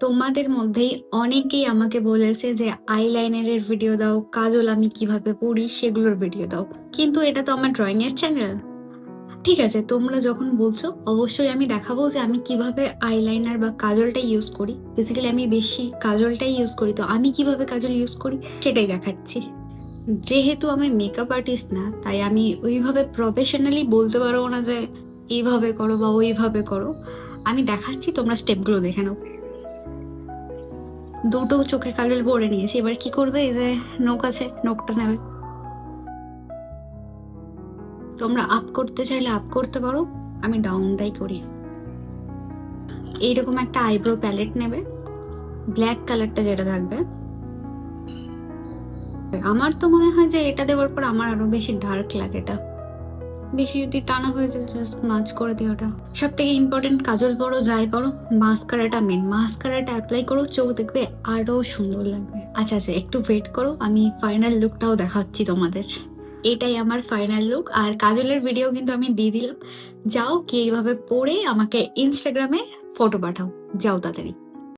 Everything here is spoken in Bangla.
তোমাদের মধ্যেই অনেকেই আমাকে বলেছে যে আইলাইনারের ভিডিও দাও, কাজল আমি কীভাবে পড়ি সেগুলোর ভিডিও দাও। কিন্তু এটা তো আমার ড্রয়িং এর চ্যানেল ঠিক আছে, তোমরা যখন বলছো, অবশ্যই আমি দেখাবো যে আমি কীভাবে আইলাইনার বা কাজলটা ইউজ করি। বেসিক্যালি আমি বেশি কাজলটাই ইউজ করি, তো আমি কীভাবে কাজল ইউজ করি সেটাই দেখাচ্ছি। যেহেতু আমি মেকআপ আর্টিস্ট না, তাই আমি ওইভাবে প্রফেশনালি বলতে পারব না যে এইভাবে করো বা ওইভাবে করো। আমি দেখাচ্ছি, তোমরা স্টেপগুলো দেখে নাও। দুটো চোখে কাজল পরে নিয়েছি। এবার কি করবে? এই যে নখ আছে নখটা নেবে। তোমরা আপ করতে চাইলে আপ করতে পারো, আমি ডাউনটাই করি। এইরকম একটা আইব্রো প্যালেট নেবে। ব্ল্যাক কালারটা যেটা থাকবে। আমার তো মনে হয় যে এটা দেওয়ার পর আমার আরও বেশি ডার্ক লাগে এটা। বেশি যদি টানা হয়ে যায় জাস্ট মাছ করে দিও ওটা। সব থেকে ইম্পর্টেন্ট কাজল পরো, যাই পরো মাস্কারাটা মেন মাস্কারাটা অ্যাপ্লাই করো, চোখ দেখবে আরও সুন্দর লাগবে। আচ্ছা আচ্ছা একটু ওয়েট করো, আমি ফাইনাল লুকটাও দেখাচ্ছি তোমাদের। এটাই আমার ফাইনাল লুক আর কাজলের ভিডিও কিন্তু আমি দিয়ে দিলাম। যাও, কি এইভাবে পরে আমাকে ইনস্টাগ্রামে ফটো পাঠাও। যাও তাড়াতাড়ি।